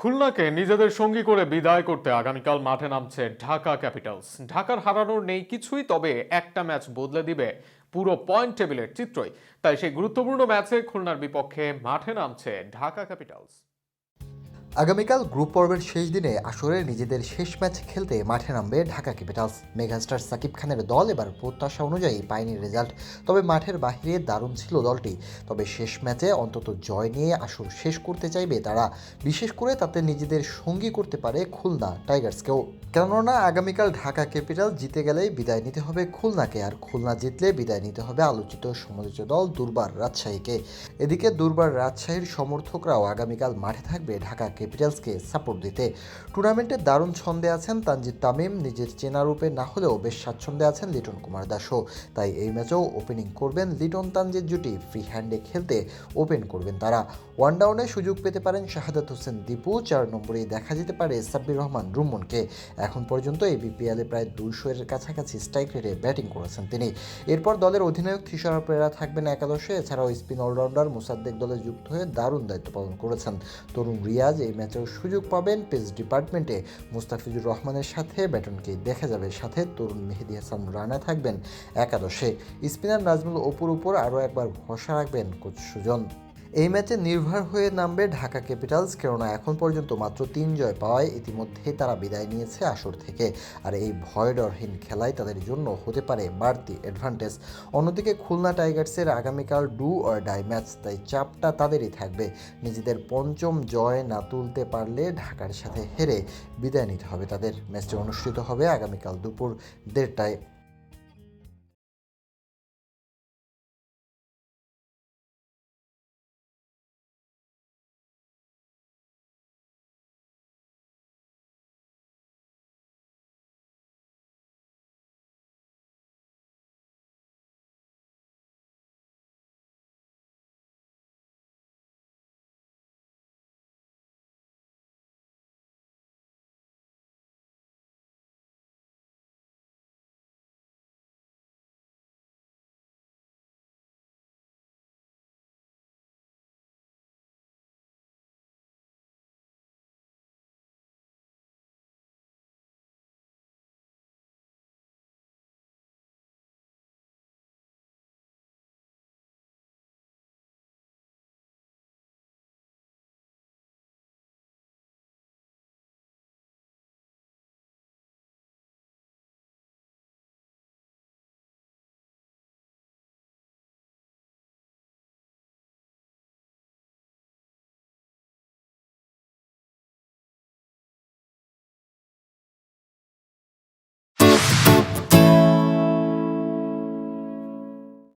খুলনাকে নিজেদের সঙ্গী করে বিদায় করতে আগামীকাল মাঠে নামছে ঢাকা ক্যাপিটালস। ঢাকার হারানোর নেই কিছুই, তবে একটা ম্যাচ বদলে দিবে পুরো পয়েন্ট টেবিলের চিত্রই। তাই সেই গুরুত্বপূর্ণ ম্যাচে খুলনার বিপক্ষে মাঠে নামছে ঢাকা ক্যাপিটালস। আগামীকাল গ্রুপ পর্বের শেষ দিনে আসরে নিজেদের শেষ ম্যাচ খেলতে মাঠে নামবে ঢাকা ক্যাপিটালস। মেগাস্টার সাকিব খানের দল এবার প্রত্যাশা অনুযায়ী পায়নি রেজাল্ট, তবে মাঠের বাহিরে দারুণ ছিল দলটি। তবে শেষ ম্যাচে অন্তত জয় নিয়ে আসর শেষ করতে চাইবে তারা, বিশেষ করে তাতে নিজেদের সঙ্গী করতে পারে খুলনা টাইগার্সকেও। কেননা আগামীকাল ঢাকা ক্যাপিটাল জিতে গেলেই বিদায় নিতে হবে খুলনাকে, আর খুলনা জিতলে বিদায় নিতে হবে আলোচিত সমালোচিত দল দুর্বার রাজশাহীকে। এদিকে দুর্বার রাজশাহীর সমর্থকরাও আগামীকাল মাঠে থাকবে ঢাকা ক্যাপিটালসকে সাপোর্ট দিতে। টুর্নামেন্টে দারুণ ছন্দে আছেন তানজিদ তামিম, নিজের চেনা রূপে না হলেও বেশ স্বাচ্ছন্দ্যে আছেন লিটন কুমার দাসও। তাই এই ম্যাচেও ওপেনিং করবেন লিটন তানজিদ জুটি ফ্রি হ্যান্ডে খেলতে ওপেন করবেন তারা। ওয়ান ডাউনে সুযোগ পেতে পারেন শাহাদাত হোসেন দীপু, চার নম্বরেই দেখা যেতে পারে সাব্বির রহমান রুমনকে। এখন পর্যন্ত এই বিপিএলে প্রায় দুইশো এর কাছাকাছি স্ট্রাইক রেটে ব্যাটিং করেছেন তিনি। এরপর দলের অধিনায়ক থিসারা পেরা থাকবেন একাদশে। এছাড়াও স্পিন অলরাউন্ডার মুসাদ্দেক দলে যুক্ত হয়ে দারুণ দায়িত্ব পালন করেছেন। তরুণ রিয়াজ এই ম্যাচেও সুযোগ পাবেন পেস ডিপার্টমেন্টে। মুস্তাফিজুর রহমানের সাথে ব্যাটনকে দেখা যাবে। সাথে তরুণ মেহেদি হাসান রানা থাকবেন একাদশে। স্পিনার নাজমুল অপুর উপর আরও একবার ভরসা রাখবেন কোচ সুজন। এই ম্যাচে নির্ভর হয়ে নামবে ঢাকা ক্যাপিটালস, কেননা এখন পর্যন্ত মাত্র তিন জয় পাওয়ায় ইতিমধ্যেই তারা বিদায় নিয়েছে আসর থেকে। আর এই ভয়ডরহীন খেলায় তাদের জন্য হতে পারে বাড়তি অ্যাডভান্টেজ অন্যদিকে খুলনা টাইগার্সের আগামীকাল ডু অর ডাই ম্যাচ, তাই চাপটা তাদেরই থাকবে। নিজেদের পঞ্চম জয় না তুলতে পারলে ঢাকার সাথে হেরে বিদায় নিতে হবে তাদের। ম্যাচটি অনুষ্ঠিত হবে আগামীকাল দুপুর দেড়টায়।